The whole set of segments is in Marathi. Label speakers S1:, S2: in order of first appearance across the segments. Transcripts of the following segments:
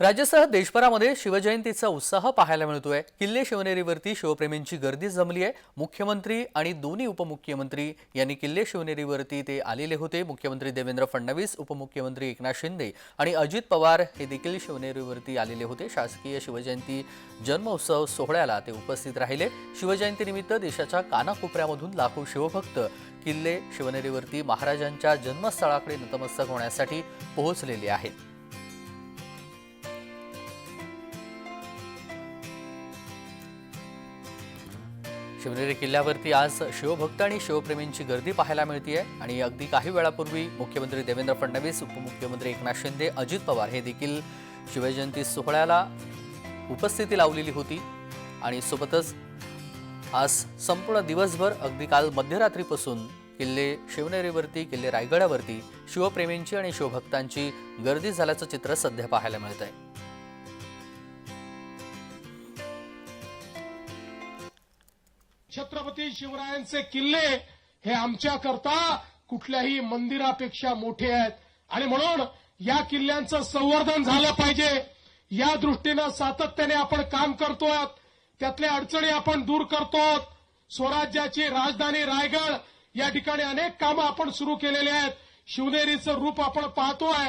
S1: राज्यासह देशभरामध्ये शिवजयंतीचा उत्साह पाहायला मिळतोय. किल्ले शिवनेरीवरती शिवप्रेमींची गर्दी जमली आहे. मुख्यमंत्री आणि दोन्ही उपमुख्यमंत्री यांनी किल्ले शिवनेरीवरती ते आलेले होते. मुख्यमंत्री देवेंद्र फडणवीस उपमुख्यमंत्री एकनाथ शिंदे आणि अजित पवार हे देखील शिवनेरीवरती आलेले होते. शासकीय शिवजयंती जन्मोत्सव सोहळ्याला ते उपस्थित राहिले. शिवजयंतीनिमित्त देशाच्या कानाकोपऱ्यामधून लाखो शिवभक्त किल्ले शिवनेरीवरती महाराजांच्या जन्मस्थळाकडे नतमस्तक होण्यासाठी पोहोचलेले आहेत. शिवनेरी किल्ल्यावरती आज शिवभक्त आणि शिवप्रेमींची गर्दी पाहायला मिळते आणि अगदी काही वेळापूर्वी मुख्यमंत्री देवेंद्र फडणवीस उपमुख्यमंत्री एकनाथ शिंदे अजित पवार हे देखील शिवजयंती सोहळ्याला उपस्थिती लावलेली होती. आणि सोबतच आज संपूर्ण दिवसभर अगदी काल मध्यरात्रीपासून किल्ले शिवनेरीवरती किल्ले रायगडावरती शिवप्रेमींची आणि शिवभक्तांची गर्दी झाल्याचं चित्र सध्या पाहायला मिळत आहे
S2: छत्रपती शिवरायांचे किल्ले हे आमच्या करता कुठल्याही मंदिरापेक्षा मोठे आहेत. आणि म्हणून या किल्ल्यांचं संवर्धन झालं पाहिजे. या दृष्टीनं सातत्याने आपण काम करतोय त्यातल्या अडचणी आपण दूर करतो स्वराज्याची राजधानी रायगड या ठिकाणी अनेक कामं आपण सुरू केलेली आहेत. शिवनेरीचं रूप आपण पाहतोय.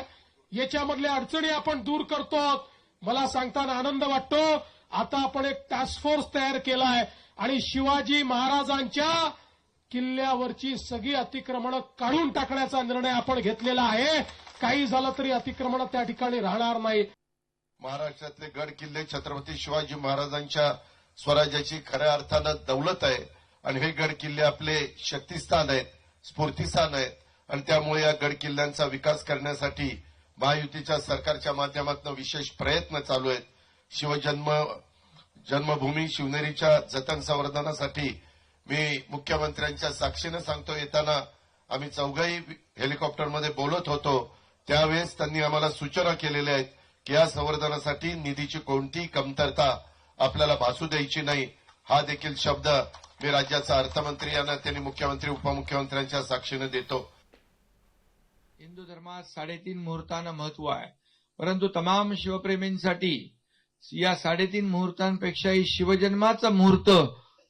S2: याच्यामधल्या अडचणी आपण दूर करतो मला सांगताना आनंद वाटतो. आता आपण एक टास्क फोर्स तयार केला आहे. आणि शिवाजी महाराजांच्या किल्ल्यावरची सगळी अतिक्रमणं काढून टाकण्याचा निर्णय आपण घेतलेला आहे. काही झालं तरी अतिक्रमण त्या ठिकाणी राहणार नाही.
S3: महाराष्ट्रातले गड किल्ले छत्रपती शिवाजी महाराजांच्या स्वराज्याची खऱ्या अर्थानं दौलत आहे. आणि हे गड किल्ले आपले शक्तिस्थान आहेत स्फूर्तिस्थान आहेत. आणि त्यामुळे या गड किल्ल्यांचा विकास करण्यासाठी महायुतीच्या सरकारच्या माध्यमातून विशेष प्रयत्न चालू आहेत. शिवजन्म जन्मभूमी शिवनेरीच्या जतन संवर्धनासाठी मी मुख्यमंत्र्यांच्या साक्षीनं सांगतो येताना आम्ही चौघाही हेलिकॉप्टरमध्ये बोलत होतो. त्यावेळेस त्यांनी आम्हाला सूचना केलेल्या आहेत की या संवर्धनासाठी निधीची कोणतीही कमतरता आपल्याला भासू द्यायची नाही. हा देखील शब्द मी राज्याचा अर्थमंत्री यांना त्यांनी मुख्यमंत्री उपमुख्यमंत्र्यांच्या साक्षीनं देतो.
S4: हिंदू धर्मात साडेतीन मुहूर्तांना महत्त्व आहे. परंतु तमाम शिवप्रेमींसाठी या साडेतीन मुहूर्तांपेक्षाही शिवजन्माचा मुहूर्त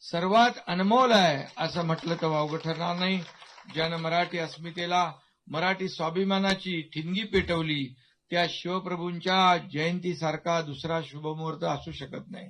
S4: सर्वात अनमोल आहे असं म्हटलं तर वावगं ठरणार नाही. ज्यानं मराठी अस्मितेला मराठी स्वाभिमानाची ठिणगी पेटवली त्या शिवप्रभूंच्या जयंतीसारखा दुसरा शुभमुहूर्त असू शकत नाही.